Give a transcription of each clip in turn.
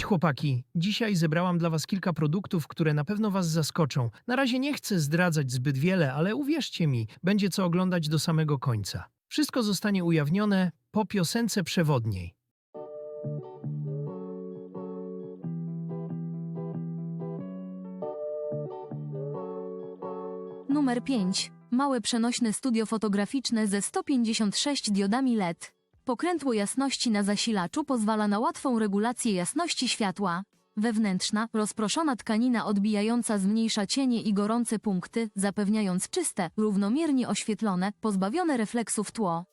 Cześć chłopaki. Dzisiaj zebrałam dla was kilka produktów, które na pewno was zaskoczą. Na razie nie chcę zdradzać zbyt wiele, ale uwierzcie mi, będzie co oglądać do samego końca. Wszystko zostanie ujawnione po piosence przewodniej. Numer 5. Małe przenośne studio fotograficzne ze 156 diodami LED. Pokrętło jasności na zasilaczu pozwala na łatwą regulację jasności światła. Wewnętrzna, rozproszona tkanina odbijająca zmniejsza cienie i gorące punkty, zapewniając czyste, równomiernie oświetlone, pozbawione refleksów tło.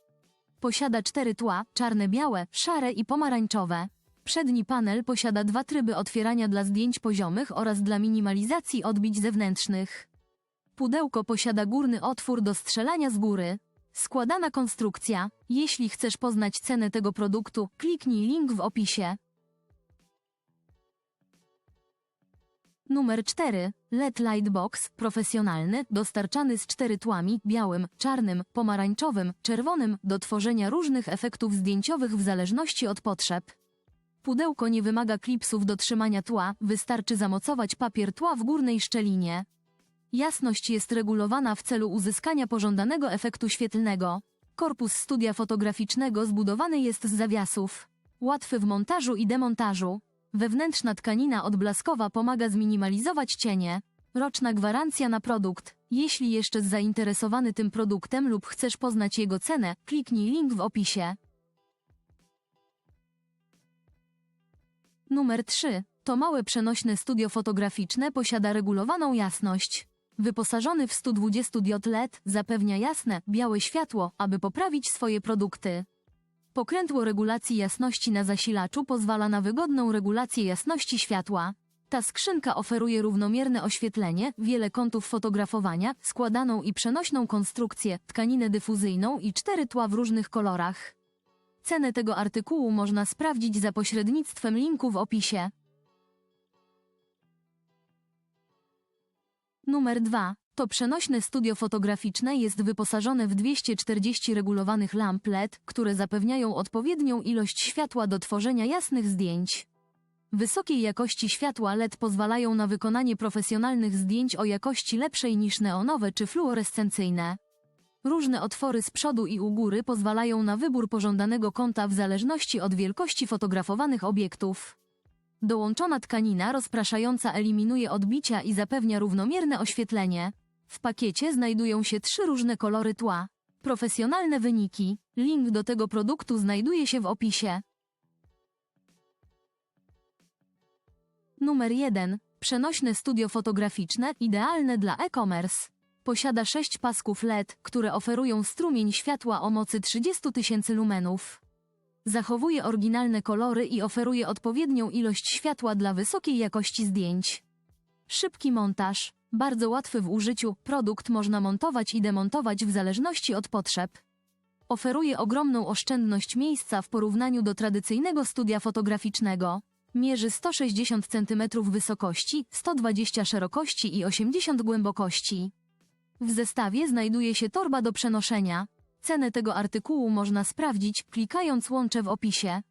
Posiada cztery tła, czarne-białe, szare i pomarańczowe. Przedni panel posiada dwa tryby otwierania dla zdjęć poziomych oraz dla minimalizacji odbić zewnętrznych. Pudełko posiada górny otwór do strzelania z góry. Składana konstrukcja. Jeśli chcesz poznać cenę tego produktu, kliknij link w opisie. Numer 4. LED Lightbox profesjonalny, dostarczany z cztery tłami białym, czarnym, pomarańczowym, czerwonym do tworzenia różnych efektów zdjęciowych w zależności od potrzeb. Pudełko nie wymaga klipsów do trzymania tła, wystarczy zamocować papier tła w górnej szczelinie. Jasność jest regulowana w celu uzyskania pożądanego efektu świetlnego. Korpus studia fotograficznego zbudowany jest z zawiasów. Łatwy w montażu i demontażu. Wewnętrzna tkanina odblaskowa pomaga zminimalizować cienie. Roczna gwarancja na produkt. Jeśli jeszcze zainteresowany tym produktem lub chcesz poznać jego cenę, kliknij link w opisie. Numer 3. To małe przenośne studio fotograficzne posiada regulowaną jasność. Wyposażony w 120 diod LED zapewnia jasne, białe światło, aby poprawić swoje produkty. Pokrętło regulacji jasności na zasilaczu pozwala na wygodną regulację jasności światła. Ta skrzynka oferuje równomierne oświetlenie, wiele kątów fotografowania, składaną i przenośną konstrukcję, tkaninę dyfuzyjną i cztery tła w różnych kolorach. Cenę tego artykułu można sprawdzić za pośrednictwem linku w opisie. Numer 2. To przenośne studio fotograficzne jest wyposażone w 240 regulowanych lamp LED, które zapewniają odpowiednią ilość światła do tworzenia jasnych zdjęć. Wysokiej jakości światła LED pozwalają na wykonanie profesjonalnych zdjęć o jakości lepszej niż neonowe czy fluorescencyjne. Różne otwory z przodu i u góry pozwalają na wybór pożądanego kąta w zależności od wielkości fotografowanych obiektów. Dołączona tkanina rozpraszająca eliminuje odbicia i zapewnia równomierne oświetlenie. W pakiecie znajdują się trzy różne kolory tła. Profesjonalne wyniki. Link do tego produktu znajduje się w opisie. Numer 1. Przenośne studio fotograficzne, idealne dla e-commerce. Posiada sześć pasków LED, które oferują strumień światła o mocy 30 tysięcy lumenów. Zachowuje oryginalne kolory i oferuje odpowiednią ilość światła dla wysokiej jakości zdjęć. Szybki montaż. Bardzo łatwy w użyciu, produkt można montować i demontować w zależności od potrzeb. Oferuje ogromną oszczędność miejsca w porównaniu do tradycyjnego studia fotograficznego. Mierzy 160 cm wysokości, 120 szerokości i 80 głębokości. W zestawie znajduje się torba do przenoszenia. Cenę tego artykułu można sprawdzić, klikając łącze w opisie.